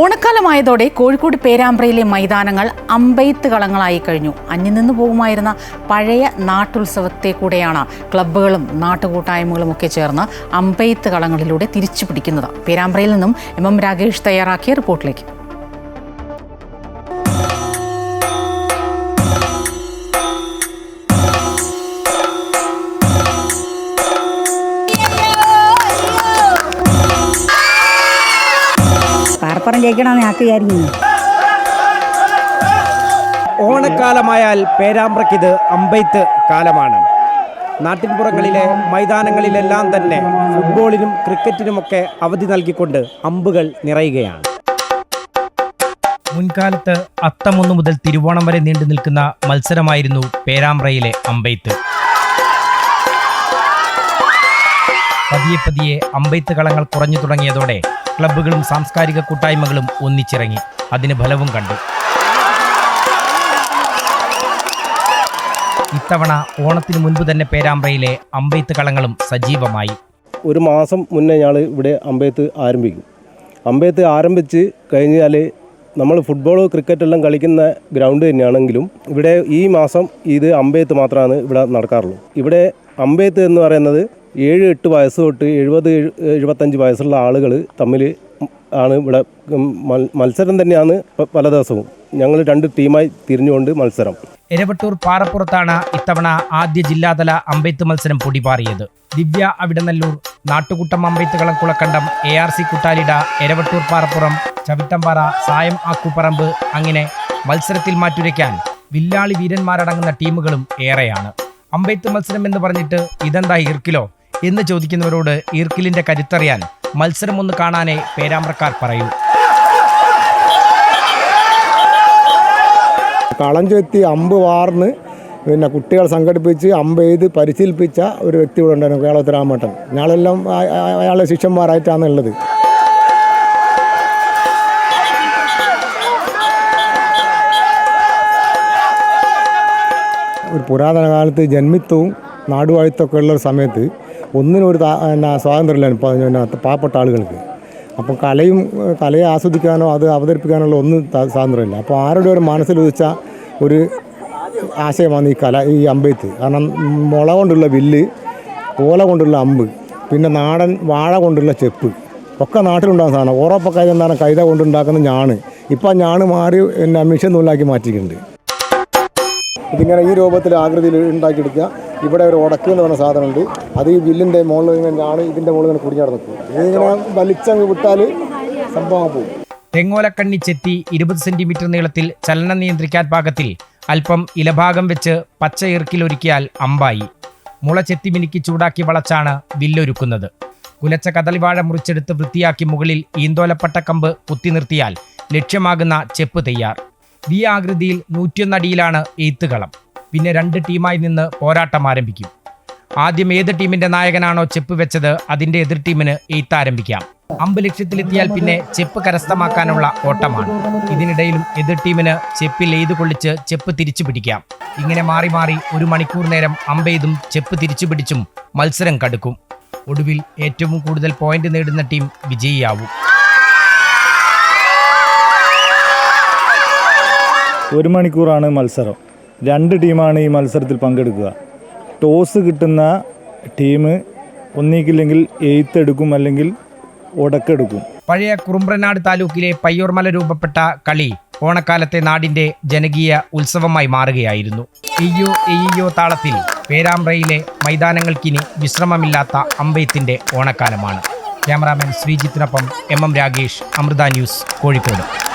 ഓണക്കാലമായതോടെ കോഴിക്കോട് പേരാമ്പ്രയിലെ മൈതാനങ്ങൾ അമ്പെയ്ത്ത് കളങ്ങളായി കഴിഞ്ഞു. അന്യം നിന്ന് പോകുമായിരുന്ന പഴയ നാട്ടുത്സവത്തെ കൂടെയാണ് ക്ലബ്ബുകളും നാട്ടുകൂട്ടായ്മകളും ഒക്കെ ചേർന്ന് അമ്പെയ്ത്ത് കളങ്ങളിലൂടെ തിരിച്ചു പിടിക്കുന്നത് പേരാമ്പ്രയിൽ നിന്നും എം എം രാകേഷ് തയ്യാറാക്കിയ റിപ്പോർട്ടിലേക്ക്. പാറപ്പുറം ജയിക്കണമെന്ന് ഞങ്ങൾക്ക് വിചാരിക്കുന്നു. ഓണക്കാലമായാൽ പേരാമ്പ്രയ്ക്കിത് അമ്പെയ്ത്ത് കാലമാണ്. നാട്ടിൻപുറങ്ങളിലെ മൈതാനങ്ങളിലെല്ലാം തന്നെ ഫുട്ബോളിനും ക്രിക്കറ്റിനുമൊക്കെ അവധി നൽകിക്കൊണ്ട് അമ്പുകൾ നിറയുകയാണ്. മുൻകാലത്ത് അത്തമൊന്നു മുതൽ തിരുവോണം വരെ നീണ്ടു നിൽക്കുന്ന മത്സരമായിരുന്നു പേരാമ്പ്രയിലെ അമ്പെയ്ത്ത്. പതിയെ പതിയെ അമ്പെയ്ത്ത് കളങ്ങൾ കുറഞ്ഞു തുടങ്ങിയതോടെ ക്ലബ്ബുകളും സാംസ്കാരിക കൂട്ടായ്മകളും ഒന്നിച്ചിറങ്ങി. അതിന് ഫലവും കണ്ടു. ഇത്തവണ ഓണത്തിന് മുൻപ് തന്നെ പേരാമ്പ്രയിലെ അമ്പെയ്ത്ത് കളങ്ങളും സജീവമായി. ഒരു മാസം മുന്നേ ഞങ്ങൾ ഇവിടെ അമ്പയത്ത് ആരംഭിക്കും. അമ്പയത്ത് ആരംഭിച്ച് കഴിഞ്ഞാൽ നമ്മൾ ഫുട്ബോൾ ക്രിക്കറ്റ് എല്ലാം കളിക്കുന്ന ഗ്രൗണ്ട് തന്നെയാണെങ്കിലും ഇവിടെ ഈ മാസം ഇത് അമ്പയത്ത് മാത്രമാണ് ഇവിടെ നടക്കാറുള്ളൂ. ഇവിടെ അമ്പയത്ത് എന്ന് പറയുന്നത് ഏഴ് എട്ട് വയസ്സ് തൊട്ട് എഴുപത് എഴുപത്തഞ്ച് വയസ്സുള്ള ആളുകൾ തമ്മിൽ ആണ് ഇവിടെ മത്സരം തന്നെയാണ് പല ദിവസവും. ഞങ്ങൾ രണ്ട് ടീമായി തിരിഞ്ഞുകൊണ്ട് മത്സരം. എരവട്ടൂർ പാറപ്പുറത്താണ് ഇത്തവണ ആദ്യ ജില്ലാതല അമ്പെയ്ത്ത് മത്സരം പൊടിപാറിയത്. ദിവ്യ അവിടനല്ലൂർ നാട്ടുകൂട്ടം അമ്പെയ്ത്തുകളം Kulakkandam A R C Kuttalida Eravattur Parappuram Chavittampara സായം ആക്കുപറമ്പ് അങ്ങനെ മത്സരത്തിൽ മാറ്റുരയ്ക്കാൻ വില്ലാളി വീരന്മാരടങ്ങുന്ന ടീമുകളും ഏറെയാണ്. അമ്പെയ്ത്ത് മത്സരം എന്ന് പറഞ്ഞിട്ട് ഇതെന്താ ഈർക്കിലോ എന്ന് ചോദിക്കുന്നവരോട് ഈർക്കിലിന്റെ കരുത്തറിയാൻ മത്സരം ഒന്ന് കാണാനേ പേരാമ്പ്രക്കാർ പറയൂ. കളം ചെത്തി അമ്പ് വാർന്ന് പിന്നെ കുട്ടികൾ സംഘടിപ്പിച്ച് അമ്പ് ചെയ്ത് പരിശീലിപ്പിച്ച ഒരു വ്യക്തി ഇവിടെ ഉണ്ടായിരുന്നു കേരളത്തിൽ രാമേട്ടൻ. ഞങ്ങളെല്ലാം അയാളെ ശിഷ്യന്മാരായിട്ടാണ് ഉള്ളത്. ഒരു പുരാതന കാലത്ത് ജന്മിത്വവും നാടുവാഴിത്വമൊക്കെ ഉള്ള സമയത്ത് ഒന്നിനും ഒരു എന്നാ സ്വാതന്ത്ര്യമില്ല പിന്നെ പാവപ്പെട്ട ആളുകൾക്ക്. അപ്പോൾ കലയും കലയെ ആസ്വദിക്കാനോ അത് അവതരിപ്പിക്കാനുള്ള ഒന്നും സ്വാതന്ത്ര്യമില്ല. അപ്പോൾ ആരുടെ ഒരു മനസ്സിൽ ഉദിച്ച ഒരു ആശയമാണ് ഈ കല ഈ അമ്പെയ്ത്ത്. കാരണം മുള കൊണ്ടുള്ള വില്ല് ഓല കൊണ്ടുള്ള അമ്പ് പിന്നെ നാടൻ വാഴ കൊണ്ടുള്ള ചെപ്പ്. ഒക്കെ നാട്ടിലുണ്ടാകുന്ന സാധനം. ഓറപ്പൊക്കെ എന്താണ് കൈത കൊണ്ടുണ്ടാക്കുന്ന ഞാണ്. ഇപ്പം ഞാണ് മാറി പിന്നെ മിഷൻ നൂലാക്കി മാറ്റിയിട്ടുണ്ട്. ഇതിങ്ങനെ ഈ രൂപത്തിൽ ആകൃതിയിൽ ഉണ്ടാക്കിയെടുക്കുക. ഇവിടെ ഒരു ഉടക്ക് എന്ന് പറഞ്ഞ സാധനമുണ്ട്. അത് ഈ വില്ലിന്റെ മുകളിൽ ഞാണ് ഇതിന്റെ മുകളിൽ ഇങ്ങനെ കുടിഞ്ഞാട് നിൽക്കും ഇതിങ്ങനെ വലിച്ചങ്ങ് വിട്ടാൽ സംഭവം പോകും. തെങ്ങോലക്കണ്ണി ചെത്തി ഇരുപത് സെന്റിമീറ്റർ നീളത്തിൽ ചലനം നിയന്ത്രിക്കാൻ പാകത്തിൽ അല്പം ഇലഭാഗം വെച്ച് പച്ച ഇറുക്കിലൊരുക്കിയാൽ അമ്പായി. മുള ചെത്തി മിനുക്കി ചൂടാക്കി വളച്ചാണ് വില്ലൊരുക്കുന്നത്. കുലച്ച കദളിവാഴ മുറിച്ചെടുത്ത് വൃത്തിയാക്കി മുകളിൽ ഈന്തോലപ്പട്ടക്കമ്പ് കുത്തി നിർത്തിയാൽ ലക്ഷ്യമാകുന്ന ചെപ്പ് തയ്യാർ. വി ആകൃതിയിൽ നൂറ്റിയൊന്നടിയിലാണ് എയ്ത്തുകളം പിന്നെ രണ്ട് ടീമായി നിന്ന് പോരാട്ടം ആരംഭിക്കും. ആദ്യം ഏത് ടീമിന്റെ നായകനാണോ ചെപ്പ് വെച്ചത് അതിന്റെ എതിർ ടീമിന് എയ്ത്ത് ആരംഭിക്കാം. അമ്പ് ലക്ഷ്യത്തിലെത്തിയാൽ പിന്നെ ചെപ്പ് കരസ്ഥമാക്കാനുള്ള ഓട്ടമാണ്. ഇതിനിടയിലും എതിർ ടീമിന് ചെപ്പിൽ എയ്ത് കൊള്ളിച്ച് ചെപ്പ് തിരിച്ചു പിടിക്കാം. ഇങ്ങനെ മാറി മാറി ഒരു മണിക്കൂർ നേരം അമ്പെയ്തും ചെപ്പ് തിരിച്ചു പിടിച്ചും മത്സരം കടുക്കും. ഒടുവിൽ ഏറ്റവും കൂടുതൽ പോയിന്റ് നേടുന്ന ടീം വിജയിയാവും. ഒരു മണിക്കൂറാണ് മത്സരം. രണ്ട് ടീമാണ് ഈ മത്സരത്തിൽ പങ്കെടുക്കുക. ടോസ് കിട്ടുന്ന ടീം ഒന്നിക്കില്ലെങ്കിൽ എയ്ത്ത് എടുക്കും അല്ലെങ്കിൽ ഉടക്കെടുക്കും പഴയ കുറുമ്പ്രനാട് താലൂക്കിലെ പയ്യൂർമല രൂപപ്പെട്ട കളി ഓണക്കാലത്തെ നാടിന്റെ ജനകീയ ഉത്സവമായി മാറുകയായിരുന്നു. എയ്യോ എയ്യോ താളത്തിൽ പേരാമ്പ്രയിലെ മൈതാനങ്ങൾക്കിനി വിശ്രമമില്ലാത്ത അമ്പയത്തിന്റെ ഓണക്കാലമാണ്. Cameraman ശ്രീജിത്തിനൊപ്പം M M Ragesh Amrita news Kozhikode.